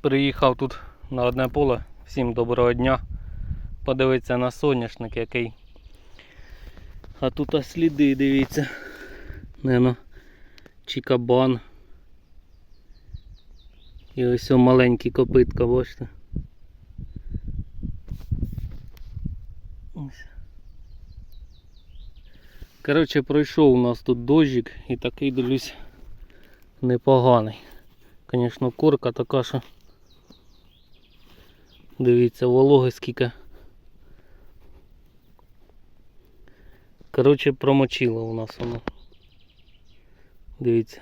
Приїхав тут на одне поле. Всім доброго дня. Подивитися на соняшник який. А тут аж сліди, дивіться. Нено, чи кабан. І ось маленькі копитка, бачите. Коротше, пройшов у нас тут дощик і такий дивлюсь непоганий. Звісно, корка така, що дивіться, вологи скільки. Коротше, промочило у нас воно. Дивіться.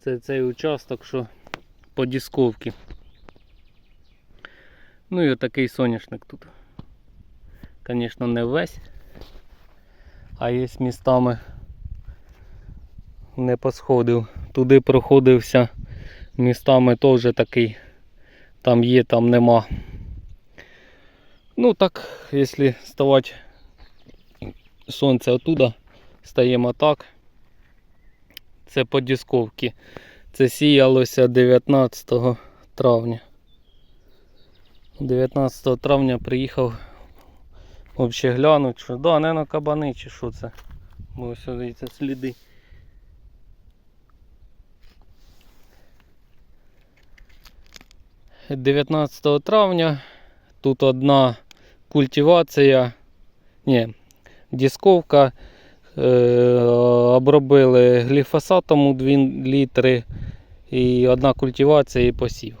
Це цей участок, що по дісковці. Ну і отакий соняшник тут. Звісно, не весь, а є містами не посходив. Туди проходився містами теж такий. Там є, там нема. Ну так, якщо ставати сонце отуда, стаємо так. Це по дісковці. Це сіялося 19 травня. 19 травня приїхав взагалі глянуть, що да, не на кабани чи що це. Бо ось дивіться сліди. – 19 травня тут одна культивація, ні, дісковка, е, обробили гліфосатом у 2 літри і одна культивація і посів.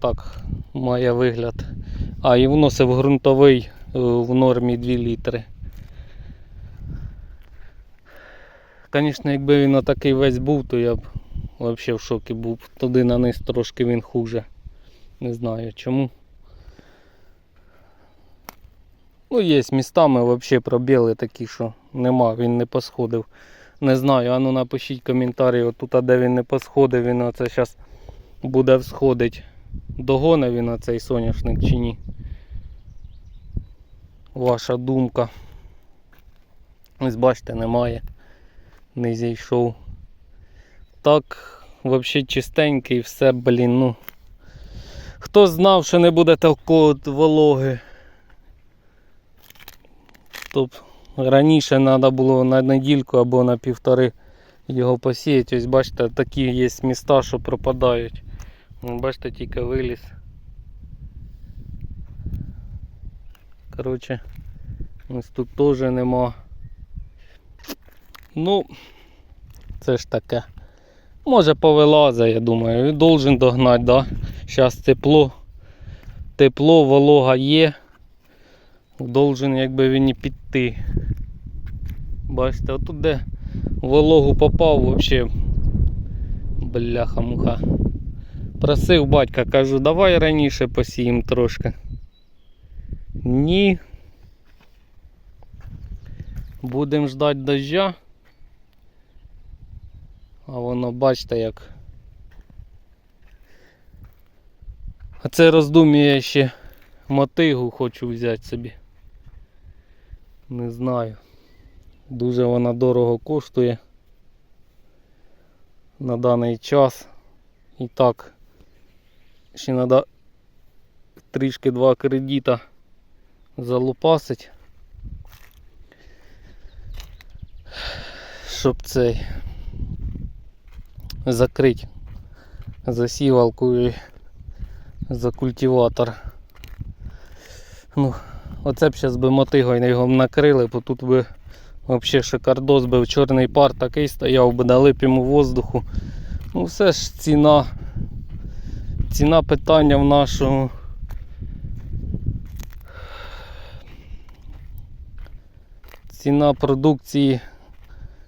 Так має вигляд. А, і вносив ґрунтовий е, в нормі 2 літри. Звісно, якби він отакий весь був, то я б взагалі в шокі був. Туди на низ трошки він хуже. Не знаю чому. Ну, є містами взагалі пробіли такі, що нема, він не посходив. Не знаю, а ну напишіть коментарі, отут, де він не посходив, він оце зараз буде всходить. Догоне він оцей соняшник чи ні. Ваша думка. Ось бачите, немає. Не зійшов. Так, взагалі чистенький, все, блін, ну. Хто знав, що не буде такого вологи. Тобто раніше треба було на недільку або на півтори його посіяти. Ось бачите, такі є міста, що пропадають. Бачите, тільки виліз. Коротше, ось тут теж нема. Ну, це ж таке. Може повилазить, я думаю. Він должен догнати, да? Зараз тепло. Тепло, волога є. Должен якби він і піти. Бачите, отут де вологу попав взагалі. Бляха-муха. Просив батька, кажу, давай раніше посіємо трошки. Ні. Будемо ждати дождя. А воно бачите як. А це роздум'я ще мотигу хочу взяти собі. Не знаю. Дуже вона дорого коштує на даний час. І так, ще треба трішки два кредита залупасить. Щоб цей закрити засівалку і за культиватор. Ну, оце б зараз би мотигою його накрили, бо тут би взагалі шикардос був, чорний пар такий стояв би, дали б йому воздуху. Ну все ж ціна. Ціна питання в нашому. Ціна продукції.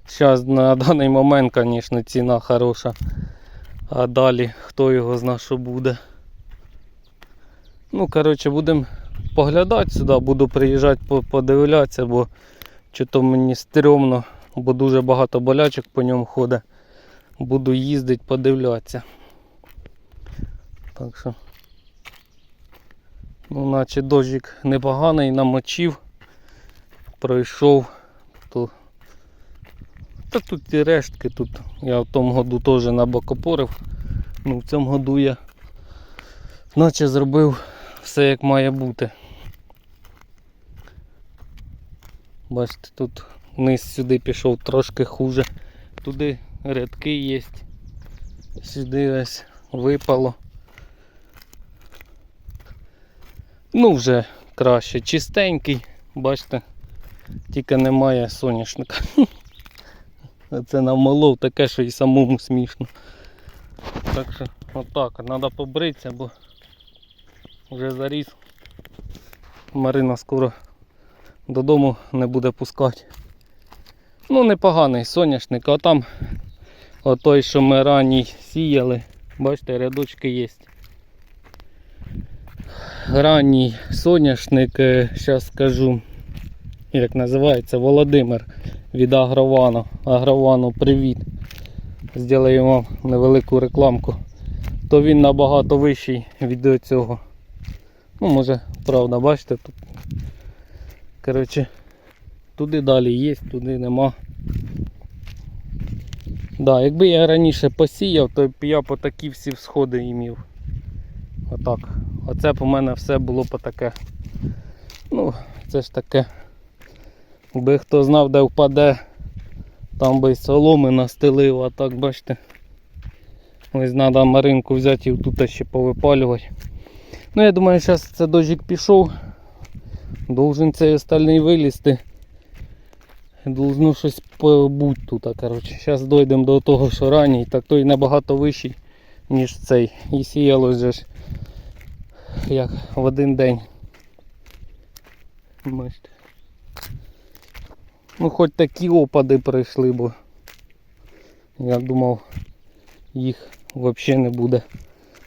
Зараз на даний момент, звісно, ціна хороша. А далі хто його зна, що буде. Ну, коротше, будемо поглядати сюди, буду приїжджати подивлятися, бо чи то мені стрьомно, бо дуже багато болячок по ньому ходить. Буду їздити, подивлятися. Так що. Ну, наче дощик непоганий, намочив, пройшов, то Та тут і рештки, тут я в тому году теж набокопорив. Ну, в цьому году я наче зробив все як має бути. Бачите, тут вниз сюди пішов трошки хуже. Туди рядки є. Сюди ось випало. Ну, вже краще. Чистенький, бачите, тільки немає соняшника. Це намолов таке, що і самому смішно. Так що отак, треба побритися, бо вже заріс. Марина скоро додому не буде пускати. Ну, непоганий соняшник, а там отой, що ми ранній сіяли, бачите, рядочки є. Ранній соняшник, зараз скажу, як називається, Володимир від Агровану. Агровану привіт. Зробимо невелику рекламку. То він набагато вищий від цього. Ну, може, правда, бачите, тут. Коротше, туди далі є, туди нема. Да, якби я раніше посіяв, то б я по такі всі всходи імів. Отак. Оце б у мене все було по таке. Ну, це ж таке. Якби хто знав, де впаде, там би соломи настелив, а так бачите. Ось треба маринку взяти і тут ще повипалювати. Ну я думаю, зараз це дощик пішов. Должен цей остальний вилізти. Должно щось побути тут. Коротше. Зараз дійдемо до того, що ранній, так той набагато вищий, ніж цей. І сіялось же ж як в один день. Бачите. Ну хоч такі опади пройшли, бо я думав їх взагалі не буде.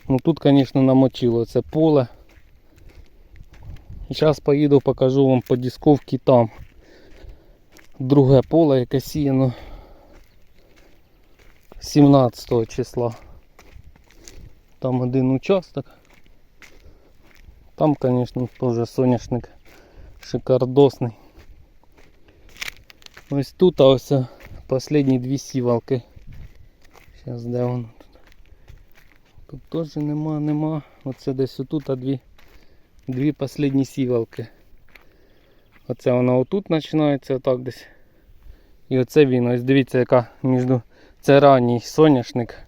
Ну тут, звісно, намочило це поле. Зараз поїду, покажу вам по дисковці там. Друге поле, яке сіяно 17 числа. Там один участок. Там, звісно, теж соняшник шикардосний. Ось тут а ось останні дві сівалки. Зараз де воно тут? Тут теж нема, нема. Оце десь отут, а дві, дві останні сівалки. Оце воно отут починається, отак десь. І оце він. Ось дивіться, яка між. Це ранній соняшник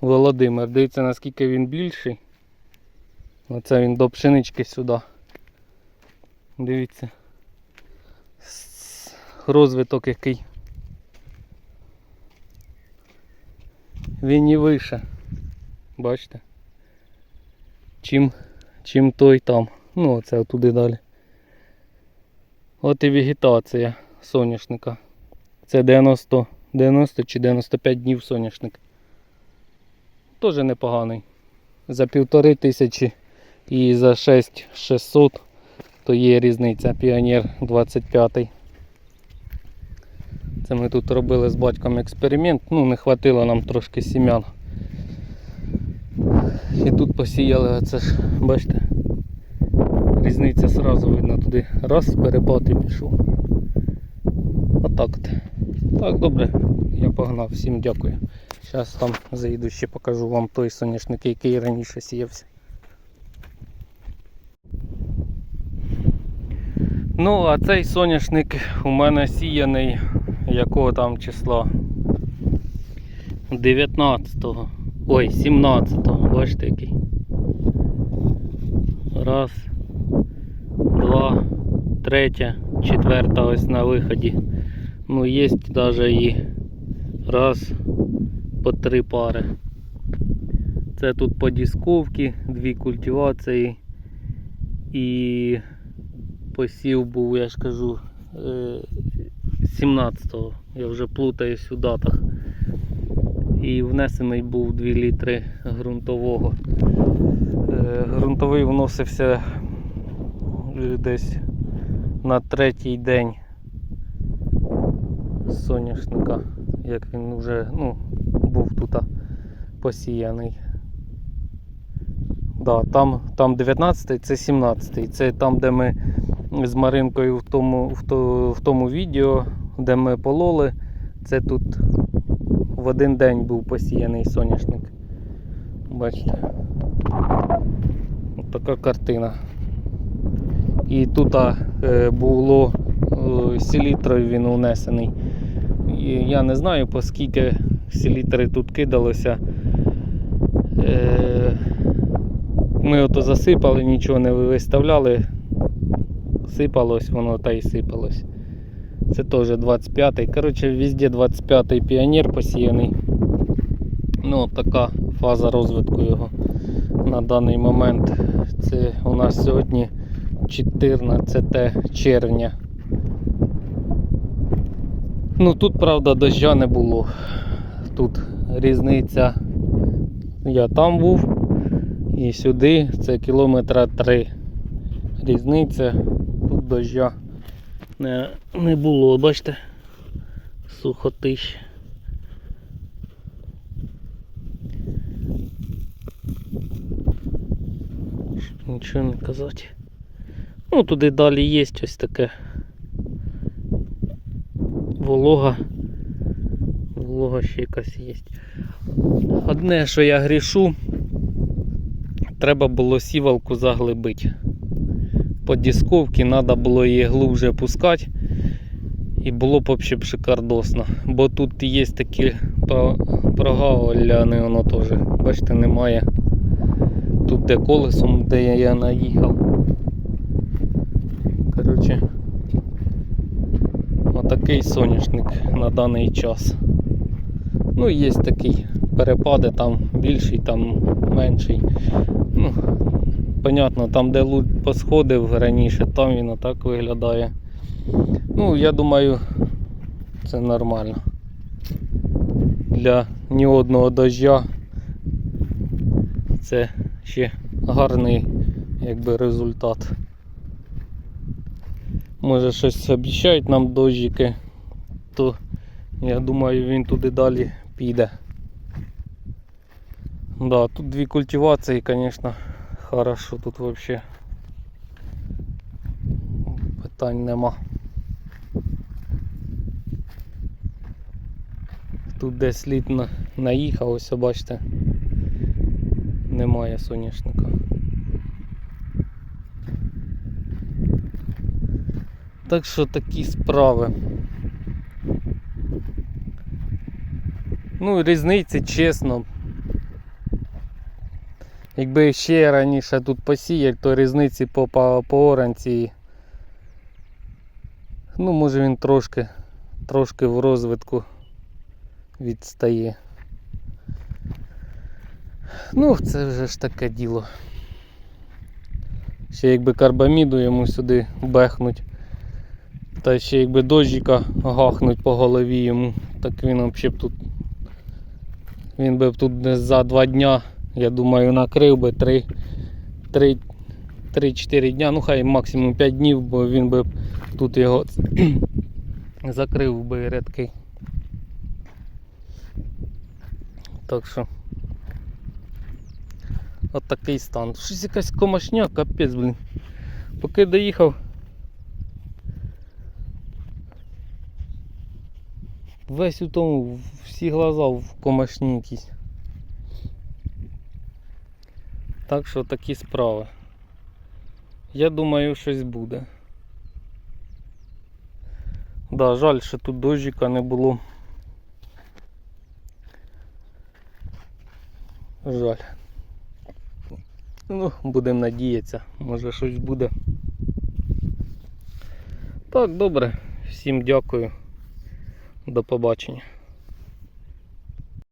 Володимир. Дивіться наскільки він більший. Оце він до пшенички сюди. Дивіться. Розвиток який. Він і вище. Бачите? Чим, чим той там. Ну оце туди далі. От і вегетація соняшника. Це 90, 90 чи 95 днів соняшник. Теж непоганий. За півтори тисячі і за 6600 то є різниця. Піонер 25. Це ми тут робили з батьком експеримент, ну не хватило нам трошки сім'ян. І тут посіяли, оце ж, бачите, різниця одразу видно туди. Раз, перепад і пішов. Отак от. Так, добре, я погнав, всім дякую. Зараз там заїду ще покажу вам той соняшник, який раніше сіявся. Ну, а цей соняшник у мене сіяний якого там числа? 19-го. Ой, 17-го. Бачите який. Раз, два, третя, четверта ось на виході. Ну, є навіть і раз по три пари. Це тут по дисковці, дві культивації і посів був, я ж кажу, е, 17-го. Я вже плутаюсь у датах. І внесений був 2 літри ґрунтового. Е, Ґрунтовий вносився е, десь на третій день соняшника, як він вже ну, був тут посіяний. Да, там, там 19-й, це 17-й. Це там, де ми з Маринкою в тому, в, то, в тому відео, де ми пололи Це тут в один день був посіяний соняшник. Бачите. От така картина. І тут е, було е, селітрою він унесений. Я не знаю, по скільки селітри тут кидалося. Е, Ми ото засипали, нічого не виставляли. Сипалось воно та й сипалось. Це теж 25-й. Коротше, везде 25-й піонер посіяний. Ну, така фаза розвитку його на даний момент. Це у нас сьогодні 14 червня. Ну тут, правда, дождя не було. Тут різниця. Я там був і сюди це кілометра 3. Різниця. Тут дождя не, не було, бачите? Сухотищ. Нічого не казати. Ну, туди далі є ось таке волога. Волога ще якась є. Одне, що я грішу, треба було сівалку заглибити. По дисковці треба було її глубже пускати. І було б взагалі шикардосно. Бо тут є такі про- прогалини, воно теж. Бачите, немає. Тут де колесом, де я, я наїхав. Коротше, отакий соняшник на даний час. Ну, є такі перепади, там більший, там менший. Ну, понятно, там, де луч посходив раніше, там він отак виглядає. Ну, я думаю, це нормально. Для ні одного дождя це ще гарний якби, результат. Може щось обіцяють нам дощики, то я думаю він туди далі піде. Да, тут дві культивації, звісно, хорошо тут взагалі питань нема. Тут десь слід на- наїхав, бачите, немає соняшника. Так що такі справи. Ну, різниці, чесно. Якби ще раніше тут посіяти, то різниці по, по, по оранці. Ну, може він трошки, трошки в розвитку відстає. Ну, це вже ж таке діло. Ще якби карбаміду йому сюди бехнуть. Та ще якби дощика гахнуть по голові йому, так він взагалі б тут. Він би б тут за два дня, я думаю, накрив би 3 3 3-4 дня, ну хай максимум 5 днів, бо він би тут його закрив би рядки. Так що от такий стан. Щось якась комашня, капець, блін. Поки доїхав. Весь у тому, всі глаза в комашні якісь. Так що такі справи. Я думаю, щось буде. Да, жаль, що тут дощика не було. Жаль. Ну, будемо надіятися, може щось буде. Так, добре. Всім дякую. До побачення.